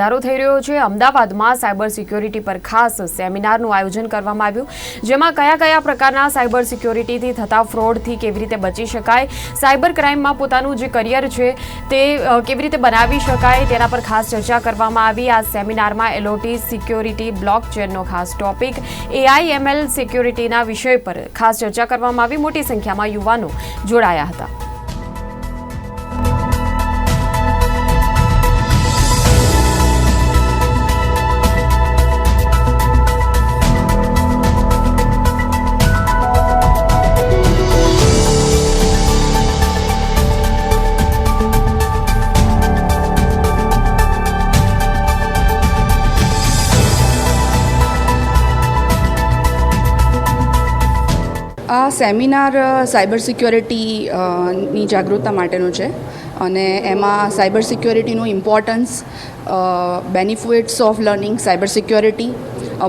વધારો થઈ રહ્યો છે, અમદાવાદમાં સાયબર સિક્યોરિટી પર ખાસ સેમિનારનું આયોજન કરવામાં આવ્યું, જેમાં કયા કયા પ્રકારના સાયબર સિક્યોરિટીથી થતા ફ્રોડથી કેવી રીતે બચી શકાય, સાયબર ક્રાઇમમાં પોતાનું જે કરિયર છે તે કેવી રીતે બનાવી શકાય તેના પર ખાસ ચર્ચા કરવામાં આવી. આ સેમિનારમાં એલઓટી સિક્યોરિટી બ્લોક ચેનનો ખાસ ટોપિક, એઆઈએમએલ સિક્યોરિટીના વિષય પર ખાસ ચર્ચા કરવામાં આવી. મોટી સંખ્યામાં યુવાનો જોડાયા હતા. આ સેમિનાર સાયબર સિક્યોરિટી ની જાગૃતતા માટેનો છે. અને એમાં cyber સિક્યોરિટીનું importance benefits of learning, cyber security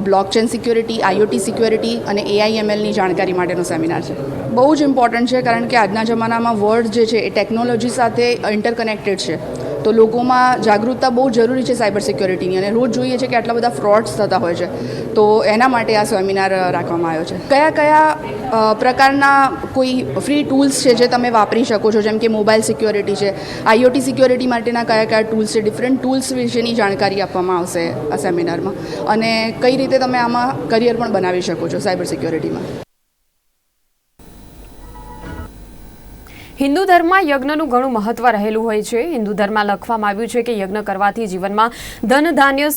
blockchain security, IoT security અને એઆઈએમએલની જાણકારી માટેનો સેમિનાર છે. બહુ જ ઇમ્પોર્ટન્ટ છે, કારણ કે આજના જમાનામાં વર્લ્ડ જે છે એ ટેકનોલોજી સાથે ઇન્ટરકનેક્ટેડ છે. તો લોકોમાં જાગૃતતા બહુ જરૂરી છે સાયબર સિક્યોરિટીની અને રોજ જોઈએ છે કે આટલા બધા ફ્રોડ્સ થતા હોય છે. તો એના માટે આ સેમિનાર રાખવામાં આવ્યો છે. કયા કયા પ્રકારના કોઈ ફ્રી ટૂલ્સ છે જે તમે વાપરી શકો છો? જેમ કે મોબાઈલ સિક્યોરિટી છે. આઈઓટી સિક્યોરિટી માટેના કયા કયા ટૂલ્સ છે? ડિફરન્ટ ટૂલ્સ વિશેની જાણકારી આપવામાં આવશે આ સેમિનારમાં. અને કઈ રીતે તમે આમાં કરિયર પણ બનાવી શકો છો સાયબર સિક્યોરિટીમાં? હિન્દુ ધર્મમાં યજ્ઞનું ઘણું મહત્વ રહેલું હોય છે. હિન્દુ ધર્મમાં લખવામાં આવ્યું છે કે યજ્ઞ કરવાથી જીવનમાં ધન ધાન્ય